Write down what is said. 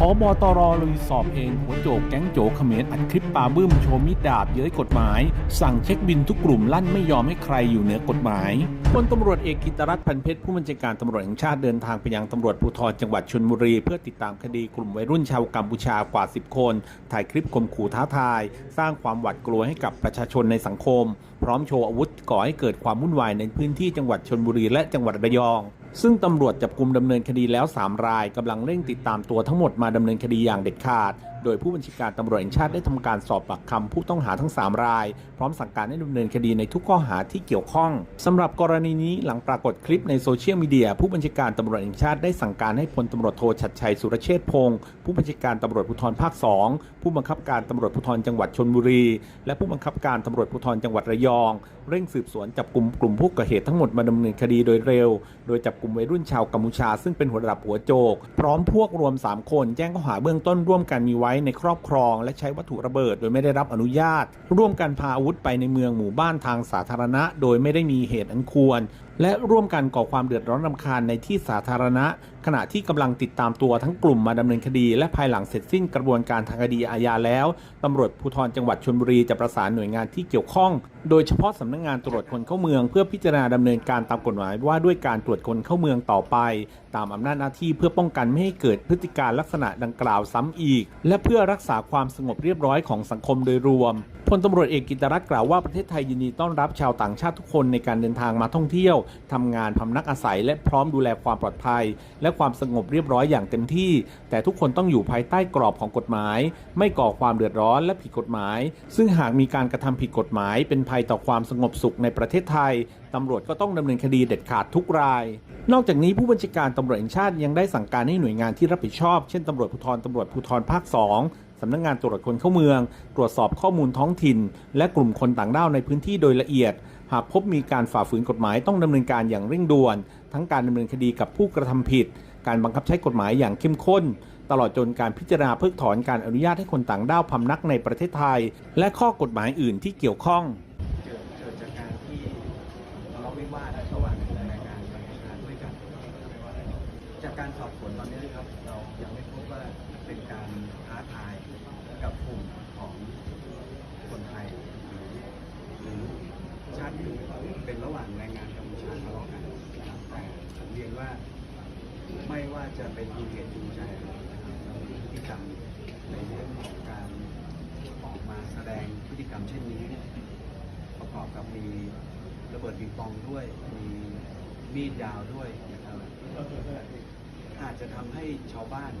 พบตรลุยสอบเองหัวโจกแก๊งโจเขมรอัดคลิปปาบึ้มโชว์มิดดาบเย้ยกฎหมาย สั่งเช็คบินทุกกลุ่มลั่นไม่ยอมให้ใครอยู่เหนือกฎหมายพลตำรวจเอกกิตรัตน์พันเพชรผู้บัญชาการตำรวจแห่งชาติเดินทางไปยังตำรวจภูธรจังหวัดชลบุรี เพื่อติดตามคดีกลุ่มวัยรุ่นชาวกัมพูชากว่า 10 คน ถ่ายคลิปข่มขู่ท้าทาย สร้างความหวาดกลัวให้กับประชาชนในสังคม พร้อมโชว์อาวุธก่อให้เกิดความวุ่นวายในพื้นที่จังหวัดชลบุรีและจังหวัดระยอง ซึ่งตำรวจจับกลุ่มดำเนินคดีแล้ว 3 รายกำลังเร่งติดตามตัวทั้งหมดมาดำเนินคดีอย่างเด็ดขาดโดยผู้บัญชาการตำรวจแห่งชาติได้ทำการสอบปากคำผู้ต้องหาทั้ง 3 ราย พร้อมสั่งการให้ดำเนินคดีในทุกข้อหาที่เกี่ยวข้องสำหรับกรณีนี้หลังปรากฏคลิปในโซเชียลมีเดียผู้บัญชาการตำรวจแห่งชาติได้สั่งการให้พลตำรวจโทชัดชัยสุรเชษพงศ์ผู้บัญชาการตำรวจภูธรภาค 2 ผู้บังคับการตำรวจภูธรจังหวัดชลบุรี และผู้บังคับการตำรวจภูธรจังหวัดระยอง เร่งสืบสวนจับกลุ่มกลุ่มผู้ก่อเหตุทั้งหมดมาดำเนินคดีโดยเร็ว โดยจับกลุ่มวัยรุ่นชาวกัมพูชา ซึ่งเป็นหัวระดับหัวโจก พร้อมพวกรวม 3 คนแจ้งข้อหาเบื้องต้นร่วมกันมีไวในครอบครอง และใช้วัตถุระเบิดโดยไม่ได้รับอนุญาต ร่วมกันพาอาวุธไปในเมืองหมู่บ้านทางสาธารณะ โดยไม่ได้มีเหตุอันควร และร่วมกันก่อความเดือดร้อนรำคาญในที่สาธารณะ ขณะที่กำลังติดตามตัวทั้งกลุ่มมาดำเนินคดี และภายหลังเสร็จสิ้นกระบวนการทางคดีอาญาแล้วตำรวจภูธรจังหวัดชลบุรีจะประสานหน่วยงานที่เกี่ยวข้อง โดยเฉพาะสำนักงานตรวจคนเข้าเมือง เพื่อพิจารณาดำเนินการตามกฎหมายว่าด้วยการตรวจคนเข้าเมืองต่อไป ตามอำนาจหน้าที่เพื่อป้องกันไม่ให้เกิดพฤติการลักษณะดังกล่าวซ้ำอีก และเพื่อรักษาความสงบเรียบร้อยของสังคมโดยรวมพลตำรวจเอกกิตรัตน์กล่าวว่าประเทศไทยยินดีต้อนรับชาวต่างชาติทุกคนในการเดินทางมาท่องเที่ยวทำงานพำนักอาศัย และพร้อมดูแลความปลอดภัย และความสงบเรียบร้อยอย่างเต็มที่ แต่ทุกคนต้องอยู่ภายใต้กรอบของกฎหมาย ไม่ก่อความเดือดร้อนและผิดกฎหมาย ซึ่งหากมีการกระทำผิดกฎหมาย เป็นภัยต่อความสงบสุขในประเทศไทยตำรวจก็ต้องดำเนินคดีเด็ดขาดทุกราย นอกจากนี้ผู้บัญชาการตำรวจแห่งชาติยังได้สั่งการให้หน่วยงานที่รับผิดชอบ เช่นตำรวจภูธรตำรวจภูธรภาค 2สำนักงงานตรวจคนเข้าเมือง ตรวจสอบข้อมูลท้องถิ่น และกลุ่มคนต่างด้าวในพื้นที่โดยละเอียด หากพบมีการฝ่าฝืนกฎหมายต้องดำเนินการอย่างเร่งด่วน ทั้งการดำเนินคดีกับผู้กระทำผิด การบังคับใช้กฎหมายอย่างเข้มข้น ตลอดจนการพิจารณาเพิกถอนการอนุญาตให้คนต่างด้าวพำนักในประเทศไทย และข้อกฎหมายอื่นที่เกี่ยวข้องจากการสอบสวนตอนนี้นะครับเรายังไม่พบว่าเป็นการท้าทายกับกลุ่มของคนไทย หรือชาติอื่น เป็นระหว่างแรงงานกัมพูชาทะเลาะกันนะครับแต่ผมเรียนว่าไม่ว่าจะเป็นมูลเหตุจูงใจอะไรนะครับพฤติกรรมในเรื่องของการออกมาแสดงพฤติกรรมเช่นนี้ ประกอบกับมีระเบิดปิงปองด้วย มีมีดยาวด้วยนะครับอาจจะทำให้ชาวบ้าน